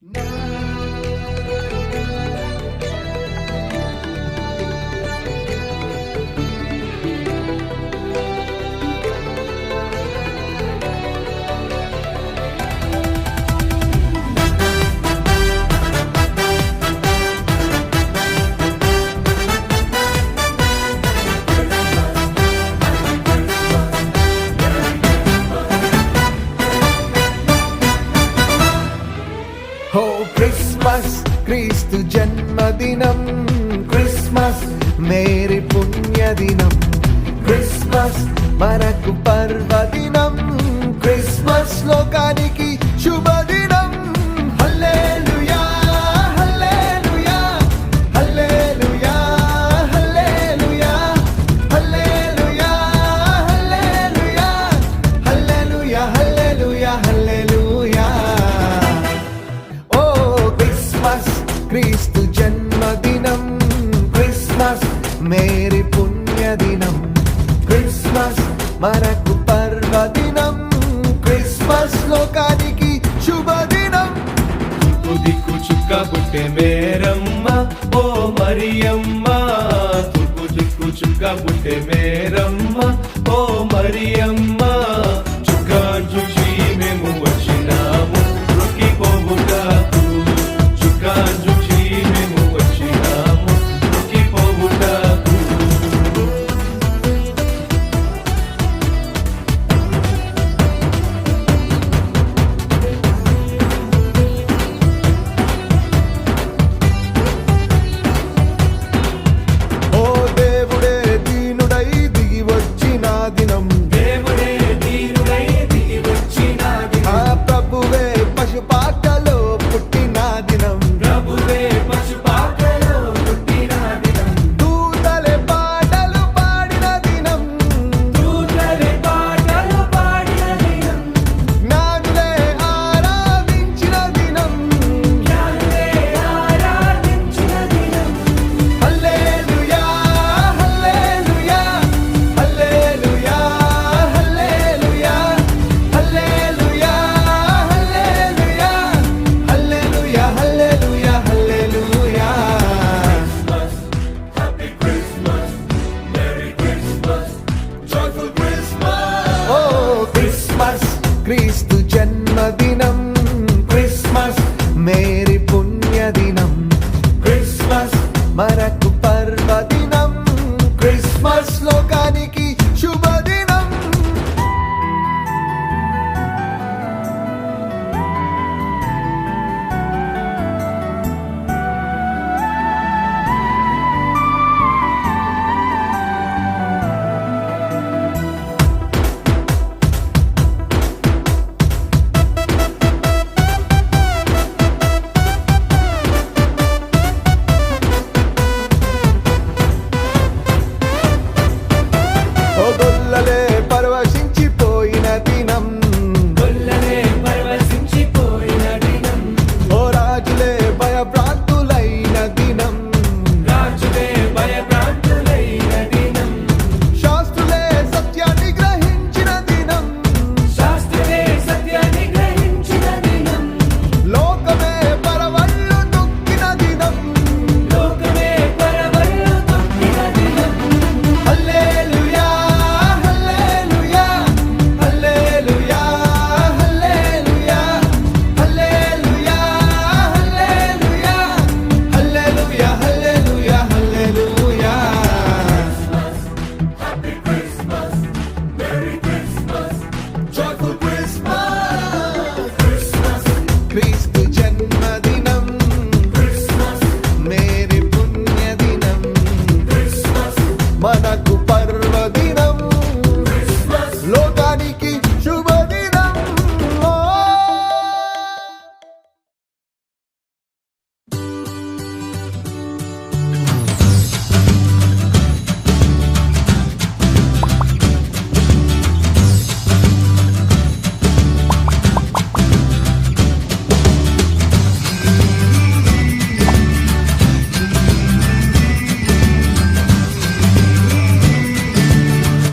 No. హో Christmas క్రీస్తు జన్మదినం క్రిస్మస్ మేరీ పుణ్యదినం. క్రిస్మస్ మనకు పర్వ మేరీ పుణ్యదినం క్రిస్మస్ మనకు పర్వదినం క్రిస్మస్ లోకానికి శుభదినం దిక్కు చుక్క బుట్టె మేరమ్మ ఓ మరియమ్మ తుప్పు దిక్కు చుక్క బుట్టె మేరమ్మ ఓ మరియమ్మ made